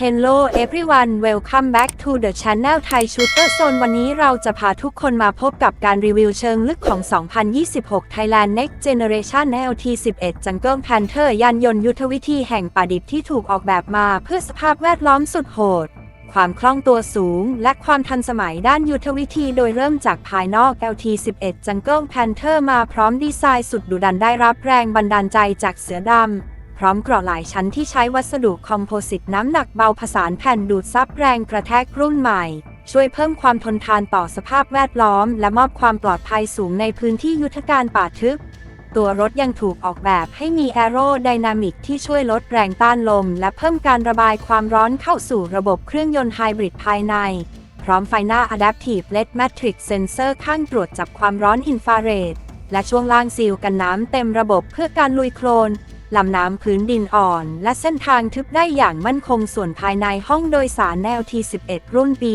Hello everyone welcome back to the channel Thai Shooter Zone วันนี้เราจะพาทุกคนมาพบกับการรีวิวเชิงลึกของ 2026 Thailand Next Generation LT11 Jungle Panther ยานยนต์ยุทธวิธีแห่งป่าดิบที่ถูกออกแบบมาเพื่อสภาพแวดล้อมสุดโหด ความคล่องตัวสูง และความทันสมัยด้านยุทธวิธีโดยเริ่มจากภายนอก LT11 Jungle Panther มาพร้อมดีไซน์สุดดุดันได้รับแรงบันดาลใจจากเสือดำ พร้อมเกราะหลายชั้นที่ใช้วัสดุคอมโพสิตน้ำหนักเบาผสานแผ่นดูดซับแรงกระแทกรุ่นใหม่ ช่วยเพิ่มความทนทานต่อสภาพแวดล้อม และมอบความปลอดภัยสูงในพื้นที่ยุทธการป่าทึบ ตัวรถยังถูกออกแบบให้มีแอโรไดนามิกที่ช่วยลดแรงต้านลม และเพิ่มการระบายความร้อนเข้าสู่ระบบเครื่องยนต์ไฮบริดภายใน พร้อมไฟหน้า Adaptive LED Matrix Sensor ข้างตรวจจับความร้อนอินฟราเรดและช่วงล่างซีลกันน้ำเต็มระบบเพื่อการลุยโคลน ลำน้ำพื้นดินอ่อน และเส้นทางทึบได้อย่างมั่นคงส่วนภายในห้องโดยสารแนว T11 รุ่นปี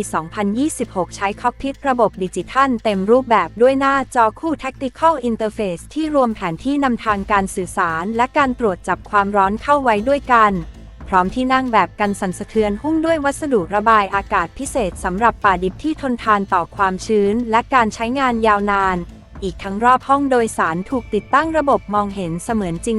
2026 ใช้คอกพิทระบบดิจิทัลเต็มรูปแบบด้วยหน้าจอคู่ Tactical Interface ที่รวมแผนที่นำทางการสื่อสาร และการตรวจจับความร้อนเข้าไว้ด้วยกันพร้อมที่นั่งแบบกันสั่นสะเทือนหุ้มด้วยวัสดุระบายอากาศพิเศษสำหรับป่าดิบที่ทนทานต่อความชื้น และการใช้งานยาวนาน อีกทั้งรอบห้องโดยสารถูกติดตั้งระบบมองเห็นเสมือนจริง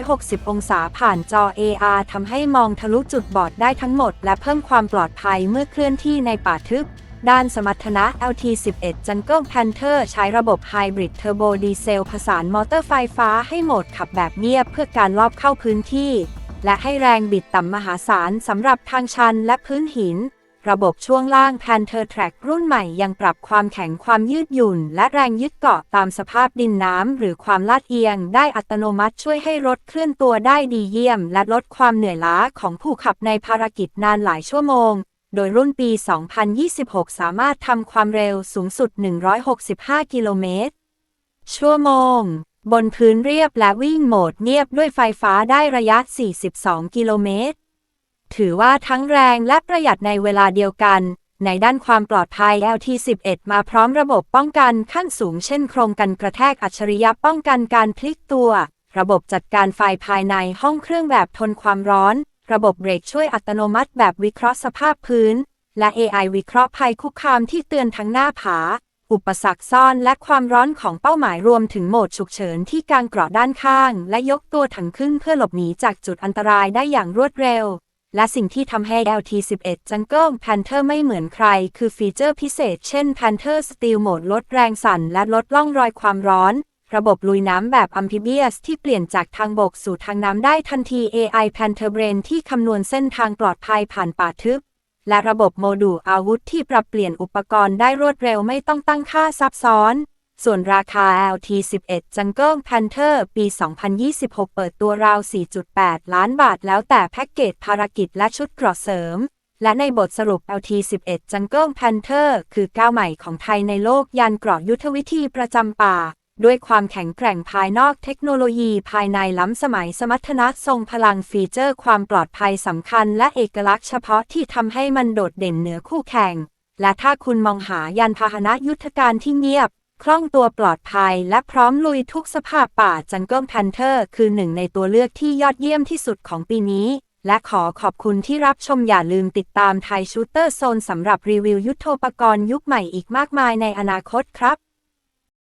360 องศาผ่านจอ AR ทำให้มองทะลุจุดบอดได้ทั้งหมด และเพิ่มความปลอดภัยเมื่อเคลื่อนที่ในป่าทึบ ด้านสมรรถนะ LT11 Jungle Panther ใช้ระบบ Hybrid Turbo Diesel ผสานมอเตอร์ไฟฟ้าให้โหมดขับแบบเงียบเพื่อการลอบเข้าพื้นที่ และให้แรงบิดต่ำมหาศาลสำหรับทางชันและพื้นหิน ระบบช่วงล่าง Panther Track รุ่นใหม่ยังปรับความแข็งความยืดหยุ่น และแรงยึดเกาะตามสภาพดินน้ำ หรือความลาดเอียง ได้อัตโนมัติช่วยให้รถเคลื่อนตัวได้ดีเยี่ยม และลดความเหนื่อยล้าของผู้ขับในภารกิจนานหลายชั่วโมง โดยรุ่นปี 2026 สามารถทำความเร็วสูงสุด 165 กิโลเมตร ชั่วโมง บนพื้นเรียบและวิ่งโหมดเงียบด้วยไฟฟ้าได้ระยะ 42 กิโลเมตร ถือว่าทั้งแรงและประหยัดในเวลาเดียวกัน ในด้านความปลอดภัย LT11 มาพร้อมระบบป้องกันขั้นสูงเช่นโครงกันกระแทกอัจฉริยะป้องกันการพลิกตัว ระบบจัดการไฟภายในห้องเครื่องแบบทนความร้อน ระบบเบรกช่วยอัตโนมัติแบบวิเคราะห์สภาพพื้น และ AI วิเคราะห์ภัยคุกคามที่เตือนทั้งหน้าผา อุปสรรคซ่อนและความร้อนของเป้าหมายรวมถึงโหมดฉุกเฉินที่กางเกราะด้านข้าง และยกตัวถังขึ้นเพื่อหลบหนีจากจุดอันตรายได้อย่างรวดเร็ว และสิ่งที่ทำให้ LT11 Jungle Panther ไม่เหมือนใคร คือฟีเจอร์พิเศษ เช่น Panther Steel Mode ลดแรงสั่น และลดล่องรอยความร้อน ระบบลุยน้ำแบบ Amphibious ที่เปลี่ยนจากทางบกสู่ทางน้ำได้ทันที AI Panther Brain ที่คำนวณเส้นทางปลอดภัยผ่านป่าทึบ และระบบโมดูลอาวุธที่ปรับเปลี่ยนอุปกรณ์ได้รวดเร็วไม่ต้องตั้งค่าซับซ้อน ส่วนราคา LT11 Jungle Panther ปี 2026 เปิดตัวราว 4.8 ล้านบาทแล้วแต่แพ็กเกจภารกิจและชุดเกราะเสริม และในบทสรุป LT11 Jungle Panther คือก้าวใหม่ของไทยในโลกยานเกราะยุทธวิธีประจำป่า ด้วยความแข็งแกร่งภายนอกเทคโนโลยีภายในล้ำสมัยสมรรถนะทรงพลังฟีเจอร์ความปลอดภัยสำคัญและเอกลักษณ์เฉพาะที่ทำให้มันโดดเด่นเหนือคู่แข่งและถ้าคุณมองหายานพาหนะยุทธการที่เงียบ คล่องตัวปลอดภัยและพร้อมลุยทุกสภาพป่าจังเกิลพันเทอร์คือหนึ่งในตัวเลือกที่ยอดเยี่ยมที่สุดของปีนี้ และขอขอบคุณที่รับชมอย่าลืมติดตามไทยชูเตอร์โซนสำหรับรีวิวยุทโธปกรณ์ยุคใหม่อีกมากมายในอนาคตครับ